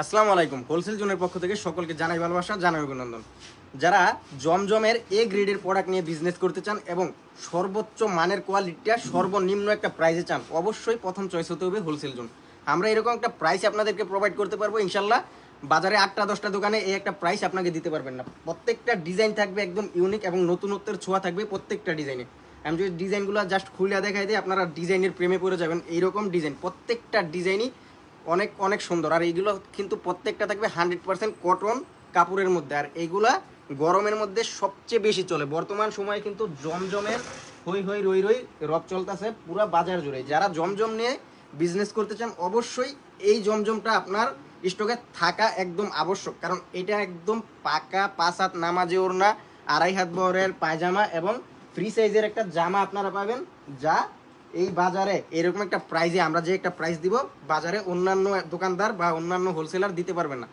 আসসালামু আলাইকুম। হোলসেল জোনের পক্ষ থেকে সকলকে জানাই ভালোবাসা, জানাই অভিনন্দন। যারা জমজমের এ গ্রেডের প্রোডাক্ট নিয়ে বিজনেস করতে চান এবং সর্বোচ্চ মানের কোয়ালিটিটা সর্বনিম্ন একটা প্রাইসে চান, অবশ্যই প্রথম চয়েস হতে হবে হোলসেল জোন। আমরা এরকম একটা প্রাইস আপনাদেরকে প্রোভাইড করতে পারব ইনশাল্লাহ। বাজারে আটটা, দশটা দোকানে এই একটা প্রাইস আপনাকে দিতে পারবেন না। প্রত্যেকটা ডিজাইন থাকবে একদম ইউনিক এবং নতুনত্বের ছোঁয়া থাকবে প্রত্যেকটা ডিজাইনে আমি যদি ডিজাইনগুলো জাস্ট খুলে দেখাই দিই, আপনারা ডিজাইনের প্রেমে পড়ে যাবেন। এইরকম ডিজাইন প্রত্যেকটা ডিজাইনই অনেক অনেক সুন্দর। আর এইগুলো কিন্তু প্রত্যেকটা থাকবে হান্ড্রেড পার্সেন্ট কটন কাপড়ের মধ্যে। আর এইগুলা গরমের মধ্যে সবচেয়ে বেশি চলে। বর্তমান সময়ে কিন্তু জমজমের হই হই রই রই রব চলতেছে পুরো বাজার জুড়ে। যারা জমজম নিয়ে বিজনেস করতে চান, অবশ্যই এই জমজমটা আপনার স্টকে থাকা একদম আবশ্যক। কারণ এটা একদম পাকা পাঁচ হাত নামাজে ওড়না, আড়াই হাত বহরের পায়জামা এবং ফ্রি সাইজের একটা জামা আপনারা পাবেন, যা এই বাজারে এরকম একটা প্রাইজে আমরা যে একটা প্রাইস দিব, বাজারে অন্যান্য দোকানদার বা অন্যান্য হোলসেলার দিতে পারবে না।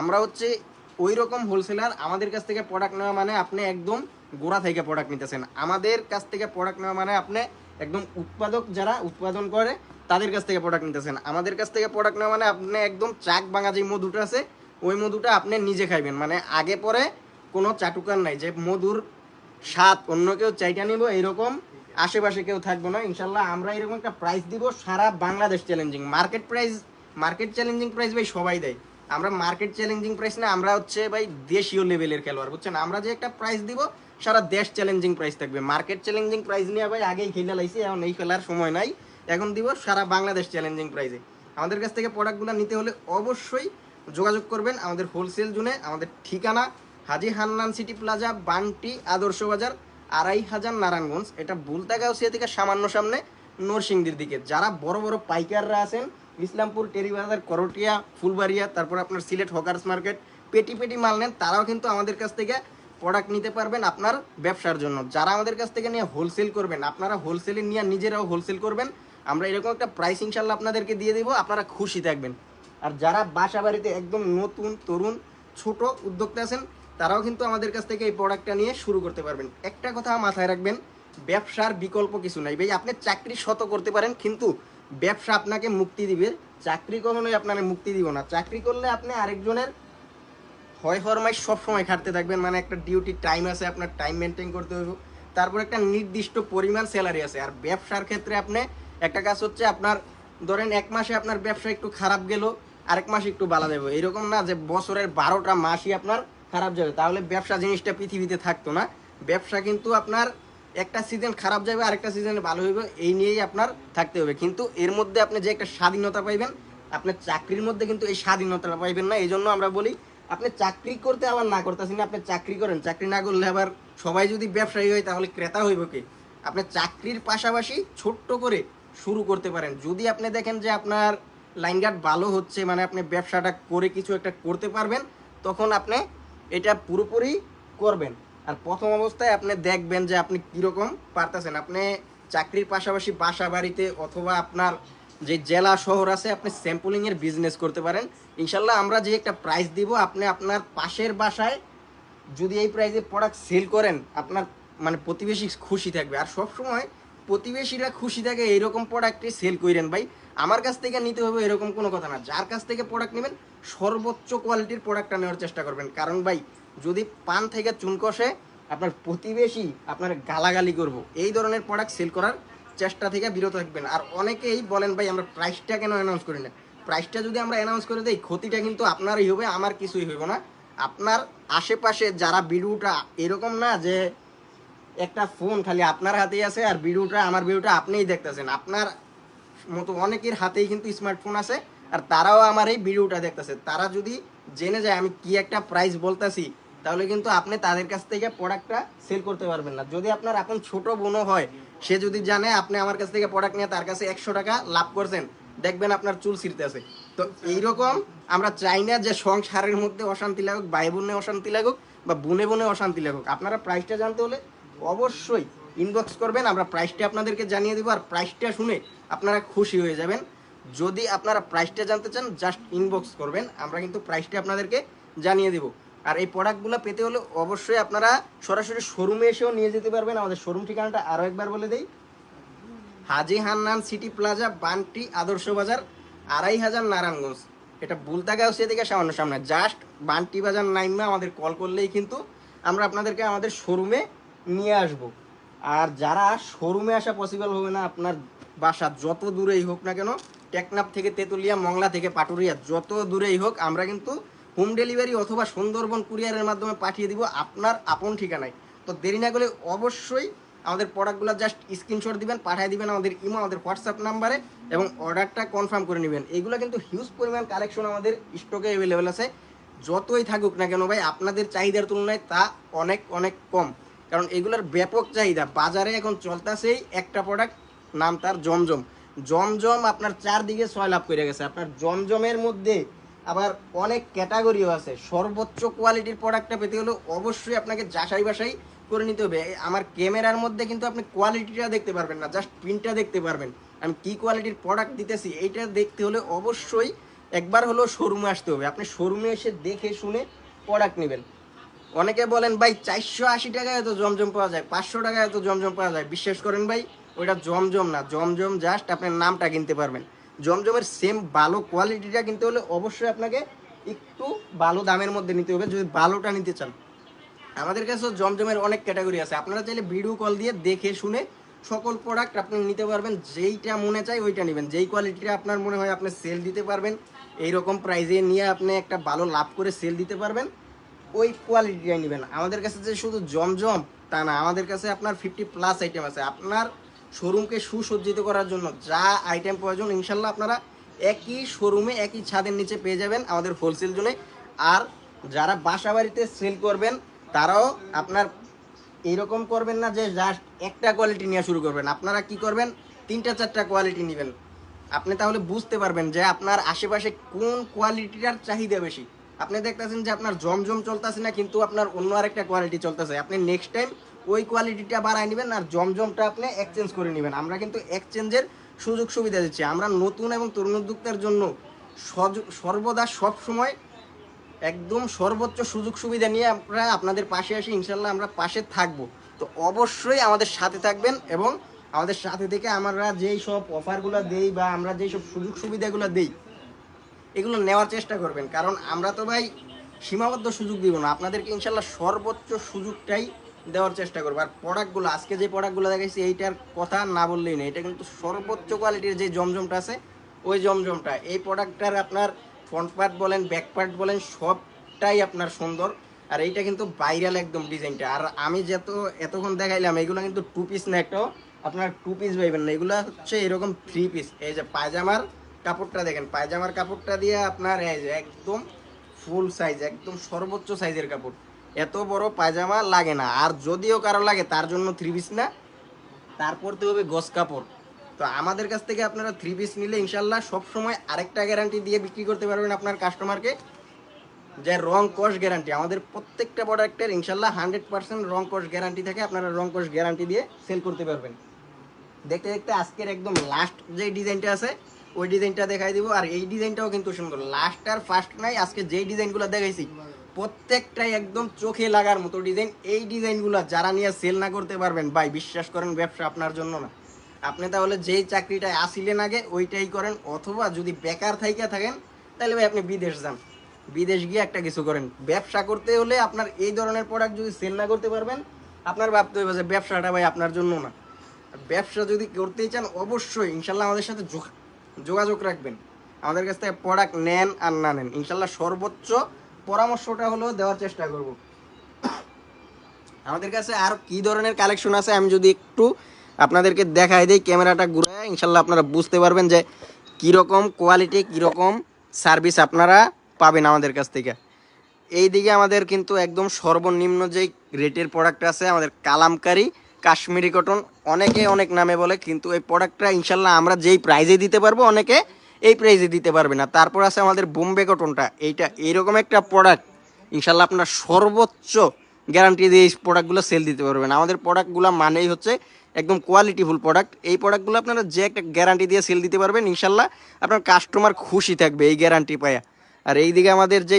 আমরা হচ্ছে ওই রকম হোলসেলার আমাদের কাছ থেকে প্রোডাক্ট নেওয়া মানে আপনি একদম গোড়া থেকে প্রোডাক্ট নিতেছেন। আমাদের কাছ থেকে প্রোডাক্ট নেওয়া মানে আপনি একদম উৎপাদক যারা উৎপাদন করে, তাদের কাছ থেকে প্রোডাক্ট নিতেছেন। আমাদের কাছ থেকে প্রোডাক্ট নেওয়া মানে আপনি একদম চাক ভাঙা যে মধুটা আছে, ওই মধুটা আপনি নিজে খাইবেন। মানে আগে পরে কোনো চাটুকার নাই যে মধুর স্বাদ অন্য কেউ চাইটা নিব এরকম আশেপাশে কেউ থাকবে না, ইনশাল্লাহ আমরা এরকম একটা প্রাইস দিব, সারা Bangladesh challenging market price market challenging price ভাই সবাই দেয়। আমরা মার্কেট চ্যালেঞ্জিং প্রাইস না, আমরা হচ্ছে ভাই দেশীয় লেভেলের খেলোয়াড়, বুঝছেন? আমরা যে একটা প্রাইস দিব, সারা দেশ চ্যালেঞ্জিং প্রাইস থাকবে। মার্কেট চ্যালেঞ্জিং প্রাইস নিয়ে ভাই আগেই খেলে লাইছি, এখন এই খেলার সময় নাই। এখন দিব সারা বাংলাদেশ চ্যালেঞ্জিং প্রাইসে আমাদের কাছ থেকে প্রোডাক্টগুলো নিতে হলে অবশ্যই যোগাযোগ করবেন আমাদের হোলসেল জোনে আমাদের ঠিকানা, হাজি হান্নান সিটি প্লাজা বান্টি আদর্শ বাজার। আড়াই হাজার নারায়ণগঞ্জ, এটা বুলতাগাউসিয়া থেকে সামান্য সামনে নরসিংদীর দিকে। যারা বড় বড় পাইকাররা আছেন, ইসলামপুর, টেরিবাজার, করটিয়া, ফুলবাড়িয়া, তারপর আপনার সিলেট হকার্স মার্কেট, পেটি পেটি মাল নেন, তারাও কিন্তু আমাদের কাছ থেকে প্রোডাক্ট নিতে পারবেন আপনার ব্যবসার জন্য। যারা আমাদের কাছ থেকে নিয়ে হোলসেল করবেন, আপনারা হোলসেলে নিয়ে নিজেরাও হোলসেল করবেন। আমরা এরকম একটা প্রাইস ইনশাল্লাহ আপনাদেরকে দিয়ে দেবো, আপনারা খুশি থাকবেন। আর যারা বাসা বাড়িতে একদম নতুন, তরুণ, ছোট উদ্যোক্তা আছেন তারাও কিন্তু আমাদের কাছ থেকে এই প্রোডাক্টটা নিয়ে শুরু করতে পারবেন। একটা কথা মাথায় রাখবেন, ব্যবসার বিকল্প কিছু নাই। ভাই, আপনি চাকরি শত করতে পারেন, কিন্তু ব্যবসা আপনাকে মুক্তি দিবে। চাকরি কখনোই আপনাকে মুক্তি দিব না। চাকরি করলে আপনি আরেকজনের হয় ফরমাই সব সময় খাটতে থাকবেন। মানে একটা ডিউটি টাইম আছে, আপনার টাইম মেনটেন করতে হবে। তারপর একটা নির্দিষ্ট পরিমাণ স্যালারি আছে। আর ব্যবসার ক্ষেত্রে আপনি একটা কাজ হচ্ছে, আপনার ধরেন এক মাসে আপনার ব্যবসা একটু খারাপ গেল, আরেক মাসে একটু বালা যাবে এরকম না যে বছরের বারোটা মাসই আপনার খারাপ যাবে। তাহলে ব্যবসা জিনিসটা পৃথিবীতে থাকতো না। ব্যবসা কিন্তু আপনার একটা সিজন খারাপ যাবে, আরেকটা সিজনে ভালো হইবে, এই নিয়েই আপনার থাকতে হবে। কিন্তু এর মধ্যে আপনি যে একটা স্বাধীনতা পাইবেন, আপনার চাকরির মধ্যে কিন্তু এই স্বাধীনতাটা পাইবেন না। এই জন্য আমরা বলি, আপনি চাকরি করতে আবার না করতেছেন, আপনি চাকরি করেন। চাকরি না করলে আবার সবাই যদি ব্যবসায়ী হয়, তাহলে ক্রেতা হইব কি? আপনি চাকরির পাশাপাশি ছোট্ট করে শুরু করতে পারেন। যদি আপনি দেখেন যে আপনার লাইন গার্ড ভালো হচ্ছে মানে আপনি ব্যবসাটা করে কিছু একটা করতে পারবেন, তখন আপনি এটা পুরোপুরি করবেন। আর প্রথম অবস্থায় আপনি দেখবেন যে আপনি কীরকম পারতেছেন। আপনি চাকরির পাশাপাশি বাসা বাড়িতে অথবা আপনার যে জেলা শহর আছে, আপনি স্যাম্পলিংয়ের বিজনেস করতে পারেন। ইনশাল্লাহ আমরা যে একটা প্রাইস দিব, আপনি আপনার পাশের বাসায় যদি এই প্রাইসে প্রোডাক্ট সেল করেন, আপনার মানে প্রতিবেশী খুশি থাকবে। আর সব সময় প্রতিবেশীরা খুশি থাকে, এইরকম প্রোডাক্টে সেল করেন ভাই। আমার কাছ থেকে নিতে হবে এরকম কোনো কথা না। যার কাছ থেকে প্রোডাক্ট নেবেন, সর্বোচ্চ কোয়ালিটির প্রোডাক্টটা নেওয়ার চেষ্টা করবেন। কারণ ভাই, যদি পান থেকে চুন কষে, আপনার প্রতিবেশী আপনার গালাগালি করব। এই ধরনের প্রোডাক্ট সেল করার চেষ্টা থেকে বিরত থাকবেন। আর অনেকেই বলেন ভাই, আমরা প্রাইসটা কেন অ্যানাউন্স করি না? প্রাইসটা যদি আমরা অ্যানাউন্স করে দিই, ক্ষতিটা কিন্তু আপনারই হবে, আমার কিছুই হইব না। আপনার আশেপাশে যারা ভিডিওটা এরকম না যে একটা ফোন খালি আপনার হাতেই আছে আর ভিডিওটা, আমার ভিডিওটা আপনিই দেখতেছেন। আপনার মতো অনেকের হাতেই কিন্তু স্মার্টফোন আছে আর তারাও আমার এই ভিডিওটা দেখতেছে। তারা যদি জেনে যায় আমি কি একটা প্রাইস বলতেছি, তাহলে কিন্তু আপনি তাদের কাছ থেকে প্রোডাক্টটা সেল করতে পারবেন না। যদি আপনার এখন ছোট বোনও হয়, সে যদি জানে আপনি আমার কাছ থেকে প্রোডাক্ট নিয়ে তার কাছে একশো টাকা লাভ করছেন, দেখবেন আপনার চুল ছিঁড়তে আছে। তো এইরকম আমরা চাই না যে সংসারের মধ্যে অশান্তি লাগুক ভাই বোনে অশান্তি লাগুক বা বুনে বুনে অশান্তি লাগুক। আপনারা প্রাইসটা জানতে হলে অবশ্যই ইনবক্স করবেন, আমরা প্রাইসটা আপনাদেরকে জানিয়ে দেবো, আর প্রাইসটা শুনে আপনারা খুশি হয়ে যাবেন। যদি আপনারা প্রাইসটা জানতে চান জাস্ট ইনবক্স করবেন, আমরা কিন্তু প্রাইসটা আপনাদেরকে জানিয়ে দেবো। আর এই প্রোডাক্টগুলো পেতে হলে অবশ্যই আপনারা সরাসরি শোরুমে এসেও নিয়ে যেতে পারবেন। আমাদের শোরুম ঠিকানাটা আরও একবার বলে দেই। হাজি হান্নান সিটি প্লাজা, বান্টি আদর্শ বাজার, আড়াই হাজার নারায়ণগঞ্জ। এটা বুলতাগাঁও সেদিকে সামান্য সামনে। জাস্ট বান্টি বাজার নাইমা আমাদের কল করলেই কিন্তু আমরা আপনাদেরকে আমাদের শোরুমে নিয়ে আসব। আর যারা শোরুমে আসা পসিবল হবে না, আপনার বাসা যত দূরেই হোক না কেন টেকনাপ থেকে তেঁতুলিয়া, মংলা থেকে পাটুরিয়া, যত দূরেই হোক, আমরা কিন্তু হোম ডেলিভারি অথবা সুন্দরবন কুরিয়ারের মাধ্যমে পাঠিয়ে দিব আপনার আপন ঠিকানায়। তো দেরি না করলে অবশ্যই আমাদের প্রোডাক্টগুলো জাস্ট স্ক্রিনশট দিবেন, পাঠিয়ে দিবেন আমাদের ইমো আমাদের হোয়াটসঅ্যাপ নাম্বারে এবং অর্ডারটা কনফার্ম করে নেবেন। এইগুলো কিন্তু হিউজ পরিমাণ কালেকশন আমাদের স্টকে অ্যাভেলেবেল আছে। যতই থাকুক না কেন ভাই, আপনাদের চাহিদার তুলনায় তা অনেক অনেক কম। কারণ এগুলোর ব্যাপক চাহিদা। বাজারে এখন চলতেছেই একটা প্রোডাক্ট নাম তার জমজম। জমজম আপনার চারদিকে ছয় লাভ করে গেছে। আপনার জমজমের মধ্যে আবার অনেক ক্যাটাগরিও আছে। সর্বোচ্চ কোয়ালিটির প্রোডাক্টটা পেতে হলে অবশ্যই আপনাকে যাচাই বাসাই করে নিতে হবে। আমার ক্যামেরার মধ্যে কিন্তু আপনি কোয়ালিটিটা দেখতে পারবেন না জাস্ট প্রিন্টটা দেখতে পারবেন। আমি কি কোয়ালিটির প্রোডাক্ট দিতেছি এইটা দেখতে হলে অবশ্যই একবার হলেও শোরুমে আসতে হবে। আপনি শোরুমে এসে দেখে, শুনে প্রোডাক্ট নেবেন। অনেকে বলেন, ভাই, চারশো আশি টাকায় তো জমজম পাওয়া যায়, পাঁচশো টাকায় তো জমজম পাওয়া যায়। বিশ্বাস করেন ভাই, ওইটা জমজম না, জমজম জাস্ট আপনার নামটা কিনতে পারবেন। জমজমের সেম ভালো কোয়ালিটিটা কিনতে হলে অবশ্যই আপনাকে একটু ভালো দামের মধ্যে নিতে হবে, যদি ভালোটা নিতে চান। আমাদের কাছেও জমজমের অনেক ক্যাটাগরি আছে। আপনারা চাইলে ভিডিও কল দিয়ে দেখে শুনে সকল প্রোডাক্ট আপনি নিতে পারবেন, যেইটা মনে চাই ওইটা নেবেন। যেই কোয়ালিটিটা আপনার মনে হয় আপনি সেল দিতে পারবেন এই রকম প্রাইজে নিয়ে আপনি একটা ভালো লাভ করে সেল দিতে পারবেন। ওই কোয়ালিটিটাই নেবেন। আমাদের কাছে যে শুধু জমজম তা না, আমাদের কাছে আপনার ফিফটি প্লাস আইটেম আছে। আপনার শোরুমকে সুসজ্জিত করার জন্য যা আইটেম প্রয়োজন, ইনশাল্লাহ আপনারা একই শোরুমে একই ছাদের নিচে পেয়ে যাবেন আমাদের হোলসেল জোনে। আর যারা বাসা বাড়িতে সেল করবেন, তারাও আপনার এইরকম করবেন না যে জাস্ট একটা কোয়ালিটি নিয়ে শুরু করবেন। আপনারা কি করবেন? তিনটা, চারটা কোয়ালিটি নেবেন। আপনি তাহলে বুঝতে পারবেন যে আপনার আশেপাশে কোন কোয়ালিটিটার চাহিদা বেশি। আপনি দেখতেছেন যে আপনার জমজম চলতেছে না, কিন্তু আপনার অন্য আরেকটা কোয়ালিটি চলতেছে। আপনি নেক্সট টাইম ওই কোয়ালিটিটা বাড়ায় নেবেন আর জমজমটা আপনি এক্সচেঞ্জ করে নেবেন। আমরা কিন্তু এক্সচেঞ্জের সুযোগ সুবিধা দিচ্ছি। আমরা নতুন এবং তরুণ উদ্যোক্তার জন্য সর্বদা সব সময় একদম সর্বোচ্চ সুযোগ সুবিধা নিয়ে আমরা আপনাদের পাশে আসি ইনশাল্লাহ আমরা পাশে থাকব। তো অবশ্যই আমাদের সাথে থাকবেন এবং আমাদের সাথে থেকে আমরা যেই সব অফারগুলো দেই বা আমরা যেই সব সুযোগ সুবিধাগুলো দেই এগুলো নেওয়ার চেষ্টা করবেন। কারণ আমরা তো ভাই সীমাবদ্ধ সুযোগ দিব না। আপনাদেরকে ইনশাল্লাহ সর্বোচ্চ সুযোগটাই দেওয়ার চেষ্টা করব। আর প্রোডাক্টগুলো, আজকে যে প্রোডাক্টগুলো দেখাইছি, এইটার কথা না বললেই না এটা কিন্তু সর্বোচ্চ কোয়ালিটির যে জমজমটা আছে, ওই জমজমটা। এই প্রোডাক্টটার আপনার ফ্রন্ট পার্ট বলেন, ব্যাক পার্ট বলেন, সবটাই আপনার সুন্দর। আর এইটা কিন্তু ভাইরাল একদম ডিজাইনটা। আর আমি যত, এতক্ষণ দেখাইলাম, এগুলো কিন্তু টু পিস না একটাও আপনার টু পিস পাইবেন না। এগুলো হচ্ছে এরকম থ্রি পিস এই যে পায়জামার কাপড়টা দেখেন, পায়জামার কাপড়টা দিয়ে আপনার একদম ফুল সাইজ একদম সর্বোচ্চ সাইজের কাপড়। এত বড় পায়জামা লাগে না, আর যদিও কারও লাগে, তার জন্য থ্রি পিস না। তারপর তো হবে গস কাপড়। তো আমাদের কাছ থেকে আপনারা থ্রি পিস নিলে ইনশাল্লাহ সবসময় আরেকটা গ্যারান্টি দিয়ে বিক্রি করতে পারবেন আপনার কাস্টমারকে যে রং কস গ্যারান্টি আমাদের প্রত্যেকটা প্রোডাক্টের ইনশাল্লাহ হান্ড্রেড পার্সেন্ট রং কস গ্যারান্টি থাকে, আপনারা রং কস গ্যারান্টি দিয়ে সেল করতে পারবেন। দেখতে দেখতে আজকের একদম লাস্ট যে ডিজাইনটা আছে ওই ডিজাইনটা দেখাই দিব, আর এই ডিজাইনটাও কিন্তু সুন্দর। লাস্ট আর ফার্স্ট নাই, আজকে যেই ডিজাইনগুলো দেখাইছি, প্রত্যেকটাই একদম চোখে লাগার মতো ডিজাইন। এই ডিজাইনগুলো যারা নিয়ে সেল না করতে পারবেন, ভাই, বিশ্বাস করেন, ব্যবসা আপনার জন্য না। আপনি তাহলে যেই চাকরিটায় আসিলেন আগে, ওইটাই করেন, অথবা যদি বেকার থাইকা থাকেন, তাহলে ভাই আপনি বিদেশ যান। বিদেশ গিয়ে একটা কিছু করেন। ব্যবসা করতে হলে আপনার এই ধরনের প্রোডাক্ট যদি সেল না করতে পারবেন, আপনার ভাবতে হবে যে ব্যবসাটা ভাই আপনার জন্য না। ব্যবসা যদি করতেই চান, অবশ্যই, ইনশাল্লাহ আমাদের সাথে যোগাযোগ রাখবেন। আমাদের কাছ থেকে প্রোডাক্ট নেন আর না নেন, ইনশাল্লাহ সর্বোচ্চ পরামর্শটা হলো দেওয়ার চেষ্টা করব। আমাদের কাছে আর কি ধরনের কালেকশন আছে আমি যদি একটু আপনাদেরকে দেখাই দিই, ক্যামেরাটা ঘুরে ইনশাল্লাহ আপনারা বুঝতে পারবেন যে কীরকম কোয়ালিটি কীরকম সার্ভিস আপনারা পাবেন আমাদের কাছ থেকে। এই দিকে আমাদের কিন্তু একদম সর্বনিম্ন যেই রেটের প্রোডাক্ট আছে, আমাদের কালামকারি কাশ্মীরি কটন অনেকে অনেক নামে বলে, কিন্তু এই প্রোডাক্টটা ইনশাল্লাহ আমরা যেই প্রাইজে দিতে পারব, অনেকে এই প্রাইজে দিতে পারবে না। তারপর আছে আমাদের বোম্বে কটনটা এইটা এইরকম একটা প্রোডাক্ট ইনশাল্লাহ আপনার সর্বোচ্চ গ্যারান্টি দিয়ে এই প্রোডাক্টগুলো সেল দিতে পারবেন। আমাদের প্রোডাক্টগুলো মানেই হচ্ছে একদম কোয়ালিটিফুল প্রোডাক্ট এই প্রোডাক্টগুলো আপনারা যে একটা গ্যারান্টি দিয়ে সেল দিতে পারবেন, ইনশাল্লাহ আপনার কাস্টমার খুশি থাকবে এই গ্যারান্টি পায়া। আর এইদিকে আমাদের যে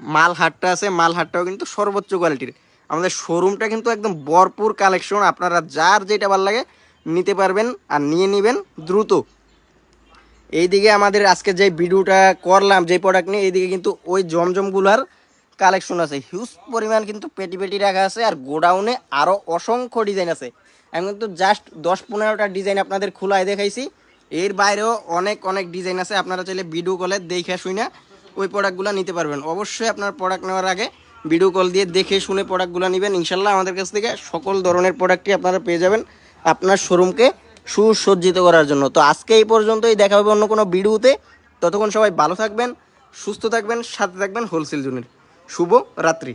মাল হাটটা আছে, মাল হাটটাও কিন্তু সর্বোচ্চ কোয়ালিটির আমাদের শোরুমটা কিন্তু একদম ভরপুর কালেকশন আপনারা যার যেটা ভালো লাগে নিতে পারবেন আর নিয়ে নেবেন দ্রুত। এইদিকে আমাদের আজকে যে ভিডিওটা করলাম, যে প্রোডাক্ট নিয়ে, এইদিকে কিন্তু ওই জমজমগুলার কালেকশন আছে। হিউজ পরিমাণ কিন্তু পেটি পেটি রাখা আছে আর গোডাউনে আরও অসংখ্য ডিজাইন আছে। আমি কিন্তু জাস্ট দশ পনেরোটা ডিজাইন আপনাদের খোলায় দেখাইছি। এর বাইরেও অনেক অনেক ডিজাইন আছে। আপনারা চাইলে ভিডিও কলে দেখে শুনে ওই প্রোডাক্টগুলো নিতে পারবেন। অবশ্যই আপনার প্রোডাক্ট নেওয়ার আগে ভিডিও কল দিয়ে দেখে শুনে প্রোডাক্টগুলো নেবেন। ইনশাল্লাহ আমাদের কাছ থেকে সকল ধরনের প্রোডাক্টই আপনারা পেয়ে যাবেন আপনার শোরুমকে সুসজ্জিত করার জন্য। তো আজকে এই পর্যন্তই, দেখা হবে অন্য কোনো ভিডিওতে ততক্ষণ সবাই ভালো থাকবেন, সুস্থ থাকবেন, সাথে থাকবেন হোলসেল জুনের শুভ রাত্রি।